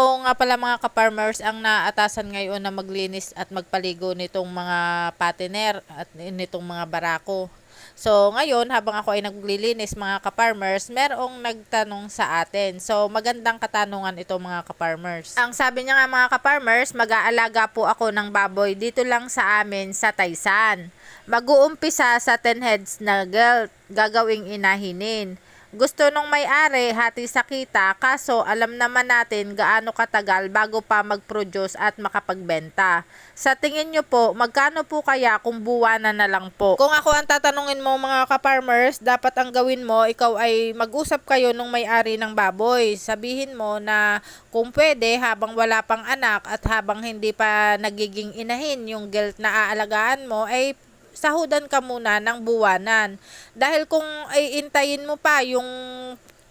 Ako nga pala mga ka-farmers ang naatasan ngayon na maglinis at magpaligo nitong mga patiner at nitong mga barako. So ngayon habang ako ay naglilinis mga ka-farmers, merong nagtanong sa atin. So magandang katanungan ito mga ka-farmers. Ang sabi niya nga mga ka-farmers, mag-aalaga po ako ng baboy dito lang sa amin sa Taysan. Mag-uumpisa sa 10 heads na gelt, gagawing inahinin. Gusto nung may-ari hati sa kita kaso alam naman natin gaano katagal bago pa mag-produce at makapagbenta. Sa tingin nyo po, magkano po kaya kung buwanan na lang po? Kung ako ang tatanungin mo mga ka-farmers, dapat ang gawin mo, ikaw ay mag-usap kayo nung may-ari ng baboy. Sabihin mo na kung pwede habang wala pang anak at habang hindi pa nagiging inahin yung guilt na aalagaan mo ay sahudan ka muna ng buwanan. Dahil kung ay intayin mo pa yung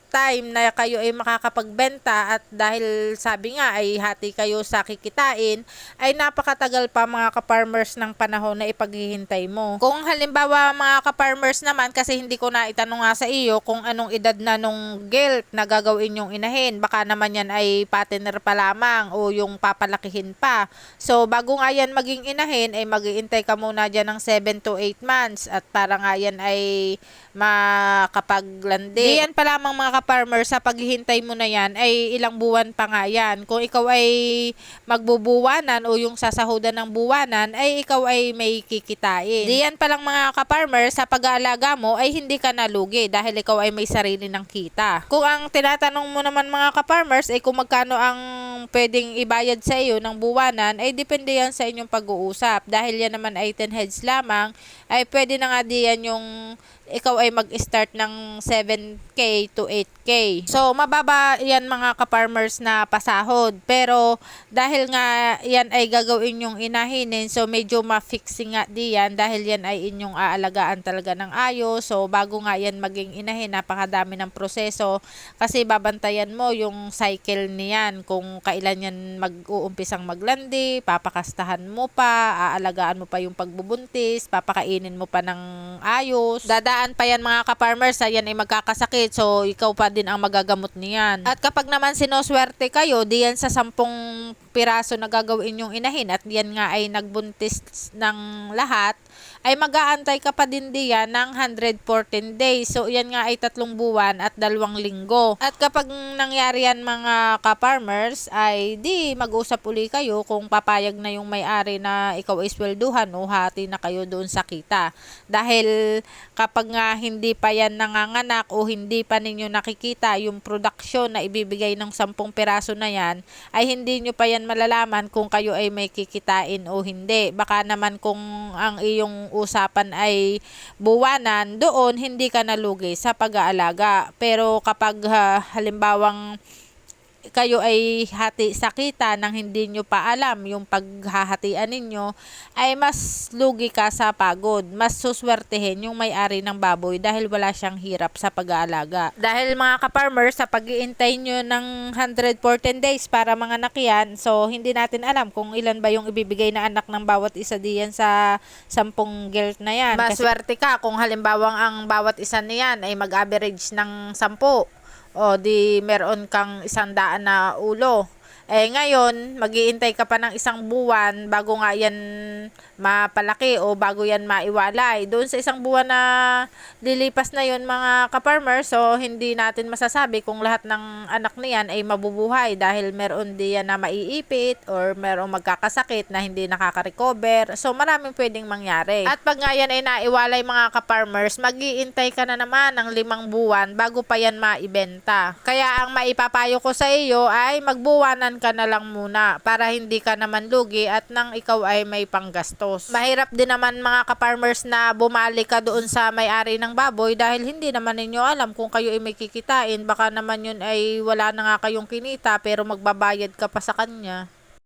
time na kayo ay makakapagbenta at dahil sabi nga ay hati kayo sa kikitain ay napakatagal pa mga ka-farmers ng panahon na ipaghihintay mo. Kung halimbawa mga ka-farmers naman kasi hindi ko na itanong nga sa iyo kung anong edad na nung guilt na gagawin yung inahin baka naman yan ay partner pa lamang o yung papalakihin pa. So bago nga yan maging inahin ay mag-iintay ka muna dyan ng 7 to 8 months at para nga yan ay makapaglandi. Di yan pa lamang mga ka-farmer sa paghihintay mo na yan ay ilang buwan pa nga yan. Kung ikaw ay magbubuwanan o yung sasahudan ng buwanan ay ikaw ay may kikitain. Di yan pa lang mga ka-farmer sa pag-aalaga mo ay hindi ka nalugi dahil ikaw ay may sarili ng kita. Kung ang tinatanong mo naman mga ka-farmers ay kung magkano ang pwedeng ibayad sa iyo ng buwanan ay depende yan sa inyong pag-uusap. Dahil yan naman ay 10 heads lamang ay pwede na nga diyan yung ikaw ay mag-start ng 7K to 8K. So, mababa yan mga ka-farmers na pasahod. Pero, dahil nga yan ay gagawin yung inahinin, so medyo ma-fixing nga diyan dahil yan ay inyong aalagaan talaga ng ayos. So, bago nga yan maging inahin, napakadami ng proseso. Kasi babantayan mo yung cycle niyan. Kung kailan yan mag-uumpisang maglandi, papakastahan mo pa, aalagaan mo pa yung pagbubuntis, papakainin mo pa ng ayos. Dadaan pa yan mga ka-farmers, ayan ay magkakasakit. So, ikaw pa din ang magagamot niyan. At kapag naman sinoswerte kayo, diyan sa sampung piraso na gagawin yung inahin at yan nga ay nagbuntis ng lahat, ay mag-aantay ka pa din diyan ng 114 days. So, yan nga ay tatlong buwan at dalawang linggo. At kapag nangyari yan mga ka-farmers, ay di mag-usap uli kayo kung papayag na yung may-ari na ikaw ay swelduhan o hati na kayo doon sa kita. Dahil kapag nga hindi pa yan nanganganak o hindi pa ninyo nakikita yung production na ibibigay ng 10 piraso na yan, ay hindi nyo pa yan malalaman kung kayo ay may kikitain o hindi. Baka naman kung ang iyong usapan ay buwanan, doon hindi ka nalugi sa pag-aalaga. Pero kapag ha, halimbawang kayo ay hati sa kita nang hindi nyo pa alam yung paghahatian ninyo, ay mas lugi ka sa pagod. Mas suswertehin yung may-ari ng baboy dahil wala siyang hirap sa pag-aalaga. Dahil mga ka-farmers, sa pag-iintay nyo ng 114 days para mga nakyan, so hindi natin alam kung ilan ba yung ibibigay na anak ng bawat isa diyan sa sampung guilt na yan. Maswerte ka kung halimbawang ang bawat isa niyan ay mag-average ng 10 o di meron kang isang daan na ulo. Eh ngayon, mag-iintay ka pa ng isang buwan bago nga yan mapalaki o bago yan maiwalay. Doon sa isang buwan na lilipas na yon mga ka-farmer, so hindi natin masasabi kung lahat ng anak niyan ay mabubuhay dahil meron diyan na maiipit or merong magkakasakit na hindi nakaka-recover. So maraming pwedeng mangyari. At pag nga yan ay naiwalay mga ka-farmers, mag-iintay ka na naman ng limang buwan bago pa yan maibenta. Kaya ang maipapayo ko sa iyo ay magbuwanan ka na lang muna para hindi ka naman lugi at nang ikaw ay may panggastos. Mahirap din naman mga ka-farmers na bumalik ka doon sa may-ari ng baboy dahil hindi naman ninyo alam kung kayo ay may kikitain. Baka naman yun ay wala na nga kayong kinita pero magbabayad ka pa sa kanya.